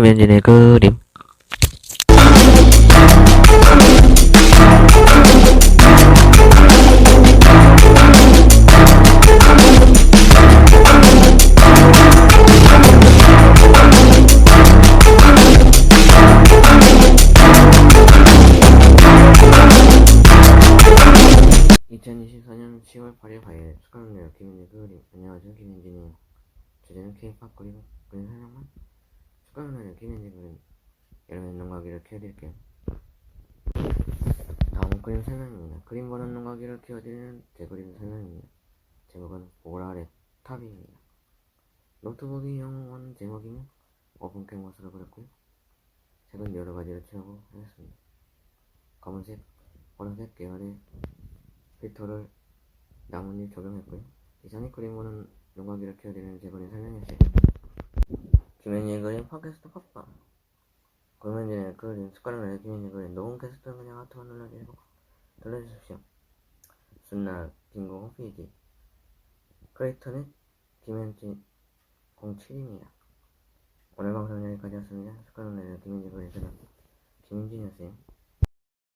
김현진의 그림. (2024년 10월 8일) 화요일 축하합니다 김현진 그림. 안녕하세요 김현진이에요. 주제는 케이팝 그리고 그림 설명만 축하합니다 김현진 그림 여름엔 농가기를 키워드릴게요. 다음은 그림 설명입니다. 그림 보는 농가기를 키워드리는 제 그림 설명입니다. 제목은 보라의 탑입니다. 노트북이 영원 제목이며 오픈 캔버스로 그렸고요. 색은 여러 가지를 채우고 하였습니다. 검은색, 보라색 계열의 필터를 나뭇잎 적용했고요. 이상의 그림으로는 농가기를 키워드리는 제거리 설명했어요. 김현희의 그림 팟캐스트 팟빵 김현진의 그림 숟가락 내려 김현희의 그림 녹음 캐스트는 그냥 하트만 눌러주시고 눌러주십시오. 순날 빙고 홈페이지 크리에이터는 김현진 07입니다. 오늘 방송은 여기까지였습니다. 숟가락 내려 김현진 그림 저는 김현진이었어요.